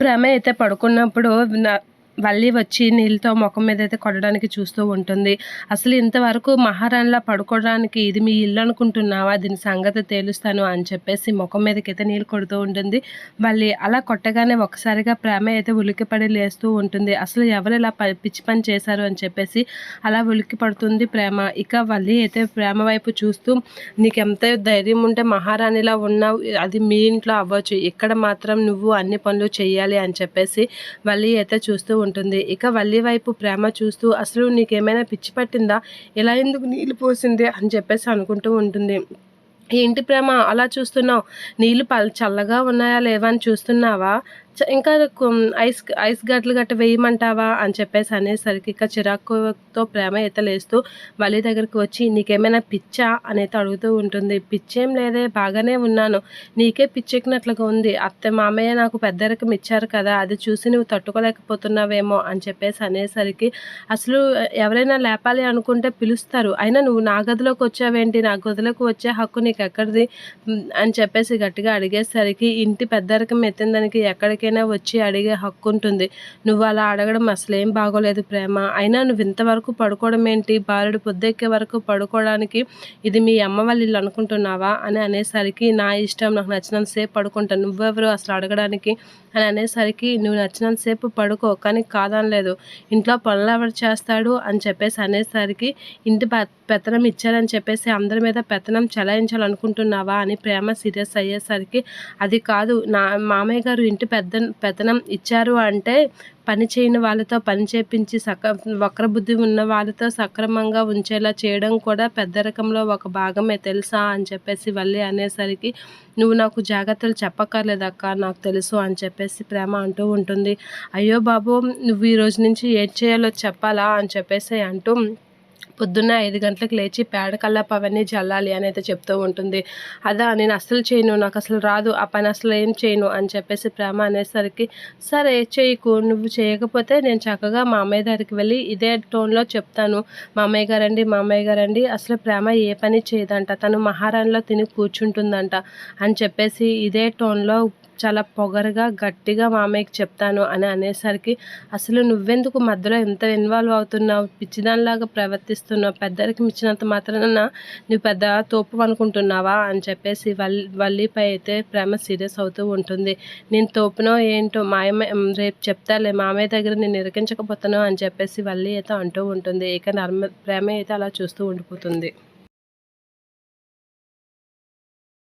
ప్రేమ అయితే పడుకున్నప్పుడు మళ్ళీ వచ్చి నీళ్ళతో ముఖం మీద అయితే కొట్టడానికి చూస్తూ ఉంటుంది. అసలు ఇంతవరకు మహారాణిలా పడుకోవడానికి ఇది మీ ఇల్లు అనుకుంటున్నావా? దీని సంగతి తేలుస్తాను అని చెప్పేసి ముఖం మీదకైతే నీళ్ళు కొడుతూ ఉంటుంది. మళ్ళీ అలా కొట్టగానే ఒకసారిగా ప్రేమ అయితే ఉలికిపడి లేస్తూ ఉంటుంది. అసలు ఎవరు ఇలా పిచ్చి పని చేశారు అని చెప్పేసి అలా ఉలికి పడుతుంది ప్రేమ. ఇక వల్లి అయితే ప్రేమ వైపు చూస్తూ నీకెంత ధైర్యం ఉంటే మహారాణిలా ఉన్నావు. అది మీ ఇంట్లో అవ్వచ్చు. ఇక్కడ మాత్రం నువ్వు అన్ని పనులు చేయాలి అని చెప్పేసి వల్లి అయితే చూస్తూ ఉంటుంది ఉంటుంది. ఇక వల్లి వైపు ప్రేమ చూస్తూ అసలు నీకేమైనా పిచ్చి పట్టిందా? ఇలా ఎందుకు నీళ్ళు పోసింది? అని చెప్పేసి అనుకుంటూ ఉంటుంది. ఏంటి ప్రేమ? అలా చూస్తున్నావు? నీళ్ళు పల్ చల్లగా ఉన్నాయా? లేవా? అని చూస్తున్నావా? ఇంకా ఐస్ ఐస్ గడ్డలు గట్ట వేయమంటావా? అని చెప్పేసి అనేసరికి ఇక చిరాకుతో ప్రేమ ఎత్తలేస్తూ వలి దగ్గరికి వచ్చి నీకేమైనా పిచ్చా? అనేది అడుగుతూ ఉంటుంది. పిచ్చేం లేదే బాగానే ఉన్నాను. నీకే పిచ్చెక్కినట్లుగా ఉంది. అత్త మామయ్య నాకు పెద్దరికం ఇచ్చారు కదా అది చూసి నువ్వు తట్టుకోలేకపోతున్నావేమో? అని చెప్పేసి అనేసరికి అసలు ఎవరైనా లేపాలి అనుకుంటే పిలుస్తారు. అయినా నువ్వు నా గదిలోకి వచ్చావేంటి? నా గదిలోకి వచ్చే హక్కు నీకు ఎక్కడిది అని చెప్పేసి గట్టిగా అడిగేసరికి ఇంటి పెద్దరికం ఎత్తిందానికి ఎక్కడికి ఎవరికైనా వచ్చి అడిగే హక్కు ఉంటుంది. నువ్వు అలా అడగడం అసలేం బాగోలేదు ప్రేమ. అయినా నువ్వు ఇంతవరకు పడుకోవడం ఏంటి? బాలుడు పొద్దెక్కే వరకు పడుకోవడానికి ఇది మీ అమ్మ వాళ్ళ ఇల్లు అనుకుంటున్నావా? అని అనేసరికి నా ఇష్టం నాకు నచ్చినంత సేపు పడుకుంటాను నువ్వెవరు అసలు అడగడానికి? అని అనేసరికి నువ్వు నచ్చినంత సేపు పడుకో. కానీ కాదనలేదు. ఇంట్లో పనులు ఎవరు చేస్తాడు? అని చెప్పేసి అనేసరికి ఇంటి పెత్తనం ఇచ్చారని చెప్పేసి అందరి మీద పెత్తనం చెలాయించాలనుకుంటున్నావా? అని ప్రేమ సీరియస్ అయ్యేసరికి అది కాదు. నా మామయ్య గారు ఇంటి పెద్ద పెత్తనం ఇచ్చారు అంటే పని చేయని వాళ్ళతో పని చేపించి సక వక్రబుద్ధి ఉన్న వాళ్ళతో సక్రమంగా ఉంచేలా చేయడం కూడా పెద్ద రకంలో ఒక భాగమే తెలుసా అని చెప్పేసి వల్లి అనేసరికి నువ్వు నాకు జాగ్రత్తలు చెప్పక్కర్లేదక్క నాకు తెలుసు అని చెప్పేసి ప్రేమ అంటూ ఉంటుంది. అయ్యో బాబు నువ్వు ఈ రోజు నుంచి ఏం చేయాలో చెప్పాలా? అని చెప్పేసి అంటూ పొద్దున్న ఐదు గంటలకు లేచి పేడ కల్లాపు అవన్నీ చల్లాలి అని అయితే చెప్తూ ఉంటుంది. అదా నేను అసలు చేయను నాకు అసలు రాదు ఆ పని అసలు ఏం చేయను అని చెప్పేసి ప్రేమ అనేసరికి సరే చేయకు నువ్వు చేయకపోతే నేను చక్కగా మా అమ్మాయి దగ్గరికి వెళ్ళి ఇదే టోన్లో చెప్తాను. మా అమ్మయ్య గారండి మా అమ్మయ్య గారండి అసలు ప్రేమ ఏ పని చేయదంట తను మహారాణిలో తిని కూర్చుంటుందంట అని చెప్పేసి ఇదే టోన్లో చాలా పొగరుగా గట్టిగా మామయ్యకి చెప్తాను అని అనేసరికి అసలు నువ్వెందుకు మధ్యలో ఎంత ఇన్వాల్వ్ అవుతున్నావు? పిచ్చిదానిలాగా ప్రవర్తిస్తున్నావు. పెద్దరికి ఇచ్చినంత మాత్రాన నువ్వు పెద్ద తోపు అనుకుంటున్నావా? అని చెప్పేసి వల్లి వల్లిపై అయితే ప్రేమ సీరియస్ అవుతూ ఉంటుంది. నేను తోపునో ఏంటో మాయమ్మ రేపు చెప్తాలే మామయ్య దగ్గర నేను నిరకించకపోతాను అని చెప్పేసి వల్లి అయితే అంటూ ఉంటుంది. ఇక నర్మ ప్రేమ అయితే అలా చూస్తూ ఉండిపోతుంది.